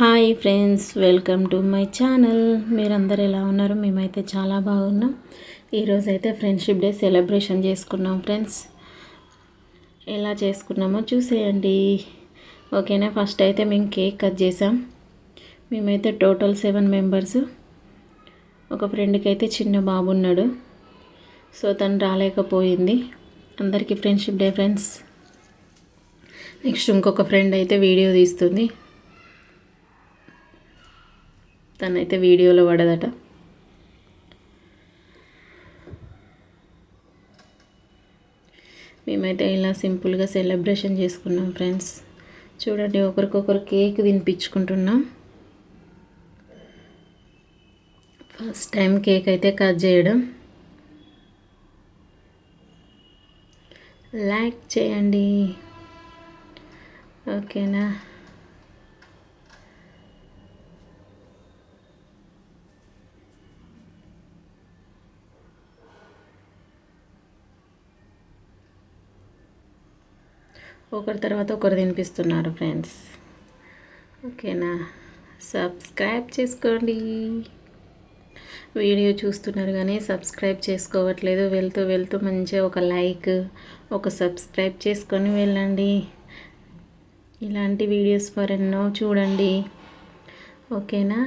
Hi friends welcome to my channel. మీరందరు ఎలా ఉన్నారు? మేమైతే చాలా బాగున్నాం. ఈరోజు అయితే ఫ్రెండ్షిప్ డే సెలబ్రేషన్ చేసుకున్నాం ఫ్రెండ్స్. ఎలా చేసుకున్నామో చూసేయండి. ఓకేనా? ఫస్ట్ అయితే మేము కేక్ కట్ చేసాం. మేమైతే టోటల్ సెవెన్ మెంబర్స్. ఒక ఫ్రెండ్కి అయితే చిన్న బాబు ఉన్నాడు. సో తను రాలేకపోయింది. అందరికీ ఫ్రెండ్షిప్ డే ఫ్రెండ్స్. నెక్స్ట్ ఇంకొక ఫ్రెండ్ అయితే వీడియో తీస్తుంది. తనైతే వీడియోలో పడదట. మేమైతే ఇలా సింపుల్గా సెలబ్రేషన్ చేసుకున్నాం ఫ్రెండ్స్. చూడండి ఒకరికొకరు కేక్ తినిపించుకుంటున్నాం. ఫస్ట్ టైం కేక్ అయితే కట్ చేయడం. లైక్ చేయండి. ఓకేనా? ఒకరి తర్వాత ఒకరు తినిపిస్తున్నారు ఫ్రెండ్స్ ఓకేనా? సబ్స్క్రైబ్ చేసుకోండి. వీడియో చూస్తున్నారు కానీ సబ్స్క్రైబ్ చేసుకోవట్లేదు. వెళ్తూ వెళ్తూ మంచిగా ఒక లైక్ ఒక సబ్స్క్రైబ్ చేసుకొని వెళ్ళండి. ఇలాంటి వీడియోస్ మరెన్నో చూడండి. ఓకేనా?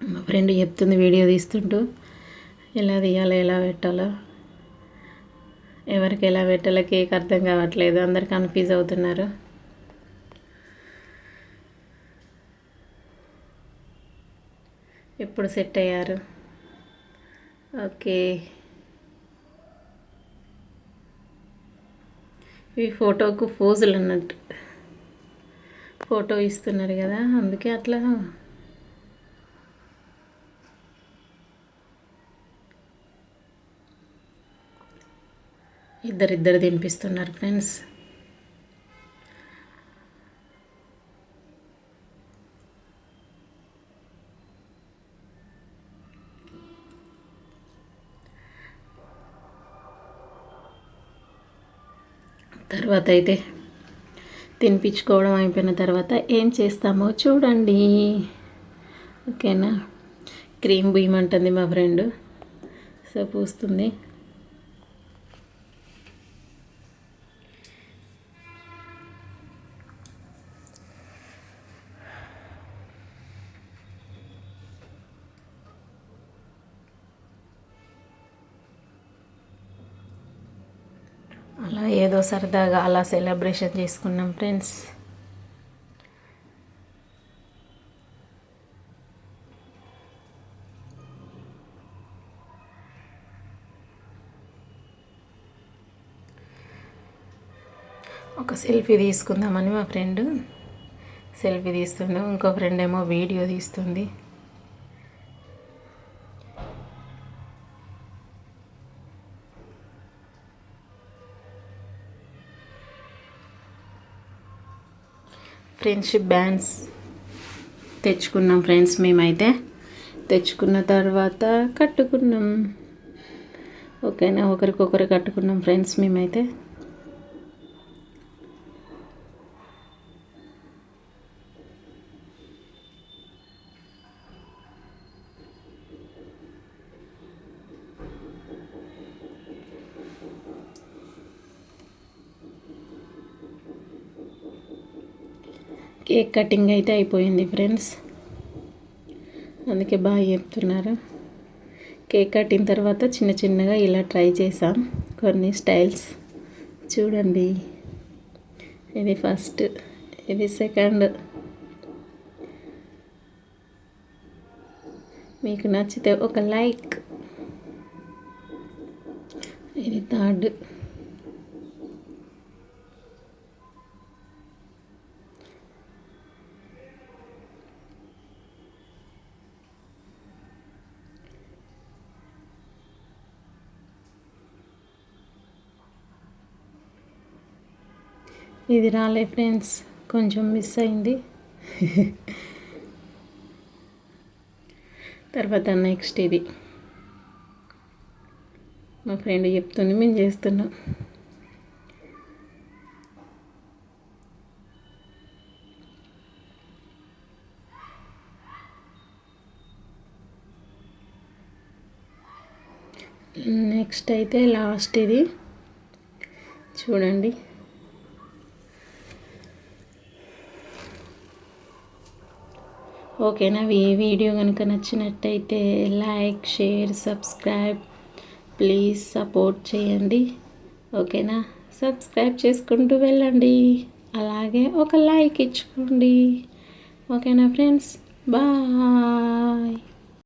మా ఫ్రెండ్ చెప్తుంది వీడియో తీస్తుంటూ ఎలా తీయాలో ఎలా పెట్టాలో. ఎవరికి ఎలా పెట్టాలో కేక్ అర్థం కావట్లేదు. అందరు కన్ఫ్యూజ్ అవుతున్నారు. ఎప్పుడు సెట్ అయ్యారు? ఓకే ఇవి ఫోటోకు ఫోజులు అన్నట్టు. ఫోటో ఇస్తున్నారు కదా అందుకే అట్లా ఇద్దరిద్దరు తినిపిస్తున్నారు ఫ్రెండ్స్ తర్వాత అయితే తినిపించుకోవడం అయిపోయిన తర్వాత ఏం చేస్తామో చూడండి. ఓకేనా? క్రీమ్ బుయ్యమంటుంది మా ఫ్రెండ్. సో పూస్తుంది. అలా ఏదో సరదాగా అలా సెలబ్రేషన్ చేసుకున్నాం ఫ్రెండ్స్. ఒక సెల్ఫీ తీసుకుందామని మా ఫ్రెండ్. సెల్ఫీ తీస్తుండే. ఇంకో ఫ్రెండ్ ఏమో వీడియో తీస్తుంది. ఫ్రెండ్షిప్ బ్యాండ్స్ తెచ్చుకున్నాం ఫ్రెండ్స్ మేమైతే. తెచ్చుకున్న తర్వాత కట్టుకున్నాం. ఓకేనా? ఒకరికొకరు కట్టుకున్నాం ఫ్రెండ్స్ మేమైతే. కేక్ కటింగ్ అయితే అయిపోయింది ఫ్రెండ్స్? అందుకే బాగా చెప్తున్నారు? కేక్ కట్టిన తర్వాత చిన్న చిన్నగా ఇలా ట్రై చేసాం కొన్ని స్టైల్స్ చూడండి. ఇది ఫస్ట్ ఇది సెకండ్. మీకు నచ్చితే ఒక లైక్. ఇది థర్డ్. ఇది రాలే ఫ్రెండ్స్ కొంచెం మిస్ అయింది. తర్వాత నెక్స్ట్ ఇది. మా ఫ్రెండ్ చెప్తుంది మేము చేస్తున్నాం. నెక్స్ట్ అయితే లాస్ట్ ఇది. చూడండి. ఓకేనా ఈ వీడియో కనుక నచ్చినట్టయితే like share subscribe please support చేయండి. ఓకేనా? సబ్స్క్రైబ్ చేసుకుంటూ వెళ్ళండి. అలాగే ఒక లైక్ ఇచ్చుకోండి. ఓకేనా ఫ్రెండ్స్? బాయ్.